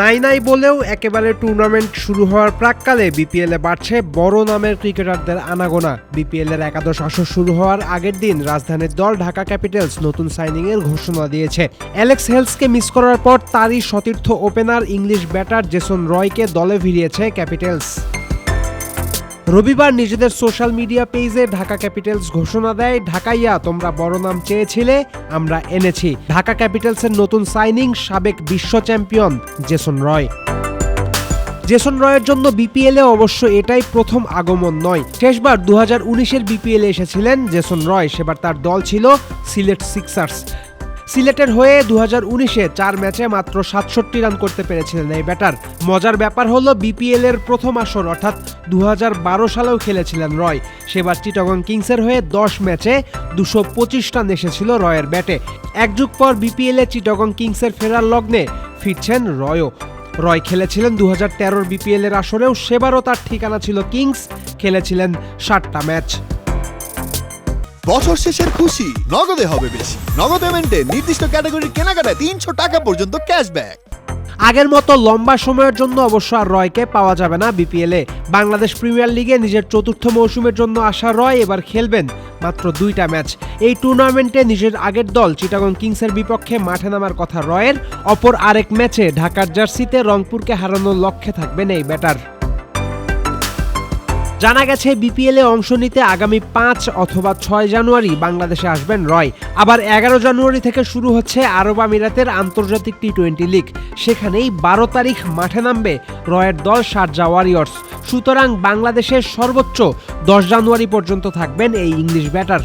নাই নাই বলেও একেবারে টুর্নামেন্ট শুরু হওয়ার প্রাককালে বিপিএলে বাড়ছে বড় নামের ক্রিকেটারদের আনাগোনা। বিপিএলের একাদশ আসর শুরু হওয়ার আগের দিন রাজধানীর দল ঢাকা ক্যাপিটালস নতুন সাইনিংয়ের ঘোষণা দিয়েছে। অ্যালেক্স হেলসকে মিস করার পর তারই সতীর্থ ওপেনার ইংলিশ ব্যাটার জেসন রয়কে দলে ভিড়িয়েছে ক্যাপিটালস রবিবার নিজেদের সোশ্যাল মিডিয়া পেজে ঢাকা ক্যাপিটালস ঘোষণা দেয়, ঢাকাইয়া, তোমরা বড় নাম চেয়েছিলে, আমরা এনেছি। ঢাকা ক্যাপিটালসের নতুন সাইনিং সাবেক বিশ্ব চ্যাম্পিয়ন জেসন রয়। জেসন রয়ের জন্য বিপিএলে অবশ্য এটাই প্রথম আগমন নয়। শেষবার দু হাজার উনিশের বিপিএলে এসেছিলেন জেসন রয়, সেবার তার দল ছিল সিলেট সিক্সার্স। সিলেটের হয়ে দু হাজার উনিশে চার ম্যাচে মাত্র সাতষট্টি রান করতে পেরেছিলেন এই ব্যাটার। মজার ব্যাপার হলো বিপিএল এর প্রথম আসর, অর্থাৎ দু বারো সালেও খেলেছিলেন রয়। সেবার চিটাগং কিংসের হয়ে দশ ম্যাচে দুশো পঁচিশ রান এসেছিল রয়ের ব্যাটে। এক যুগ পর বিপিএল এ চিটাগং কিংসের ফেরার লগ্নে ফিরছেন রয়ও। রয় খেলেছিলেন দু হাজার তেরোর বিপিএল এর আসরেও, সেবারও তার ঠিকানা ছিল কিংস। খেলেছিলেন ষাটটা ম্যাচ। বছর শেষের খুশি। নগদে হবে বেশি। নগদ পেমেন্টে নির্দিষ্ট ক্যাটাগরির কেনাকাটায় তিনশো টাকা পর্যন্ত ক্যাশব্যাক আগের মতো লম্বা সময়ের জন্য অবশ্য আর রয়কে পাওয়া যাবে না বিপিএলে। বাংলাদেশ প্রিমিয়ার লিগে নিজের চতুর্থ মৌসুমের জন্য আসা রয় এবার খেলবেন মাত্র দুইটা ম্যাচ। এই টুর্নামেন্টে নিজের আগের দল চিটাগং কিংসের বিপক্ষে মাঠে নামার কথা রয়ের। অপর আরেক ম্যাচে ঢাকার জার্সিতে রংপুরকে হারানোর লক্ষ্যে থাকবেন এই ব্যাটার জানা গেছে, বিপিএল এ অংশ নিতে আগামী পাঁচ অথবা ছয় জানুয়ারি বাংলাদেশে আসবেন রয়। আবার এগারো জানুয়ারি থেকে শুরু হচ্ছে আরব আমিরাতের আন্তর্জাতিক টি টোয়েন্টি লিগ। সেখানেই বারো তারিখ মাঠে নামবে রয়ের দল শারজা ওয়ারিয়র্স। সুতরাং বাংলাদেশের সর্বোচ্চ দশ জানুয়ারি পর্যন্ত থাকবেন এই ইংলিশ ব্যাটার।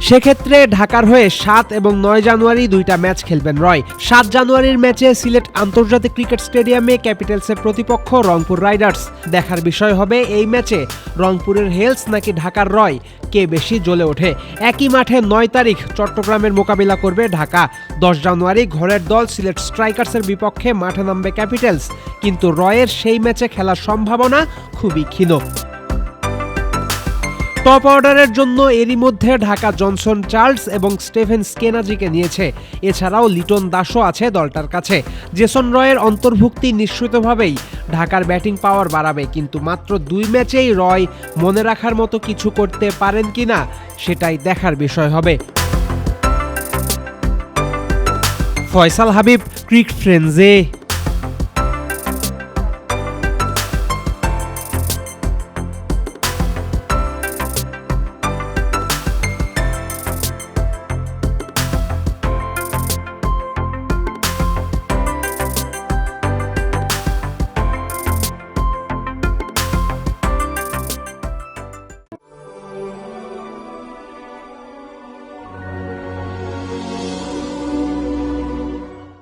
সেক্ষেত্রে ঢাকার হয়ে সাত এবং নয় জানুয়ারি দুইটা ম্যাচ খেলবেন রয়। সাত জানুয়ারির ম্যাচে সিলেট আন্তর্জাতিক ক্রিকেট স্টেডিয়ামে ক্যাপিটালসের প্রতিপক্ষ রংপুর রাইডার্স। দেখার বিষয় হবে এই ম্যাচে রংপুরের হেলস নাকি ঢাকার রয়, কে বেশি জ্বলে ওঠে। একই মাঠে নয় তারিখ চট্টগ্রামের মোকাবিলা করবে ঢাকা। দশ জানুয়ারি ঘরের দল সিলেট স্ট্রাইকার্সের বিপক্ষে মাঠে নামবে ক্যাপিটালস। কিন্তু রয়ের সেই ম্যাচে খেলার সম্ভাবনা খুবই ক্ষীণ। টপ অর্ডারের জন্য এরই মধ্যে ঢাকা জনসন চার্লস এবং স্টেফেন স্কেনাজিকে নিয়েছে। এছাড়াও লিটন দাসও আছে দলটার কাছে। জেসন রয়ের অন্তর্ভুক্তি নিশ্চিতভাবেই ঢাকার ব্যাটিং পাওয়ার বাড়াবে, কিন্তু মাত্র দুই ম্যাচেই রয় মনে রাখার মতো কিছু করতে পারেন কি না সেটাই দেখার বিষয় হবে। ফয়সাল হাবিব ক্রিক ফ্রেন্ডসে।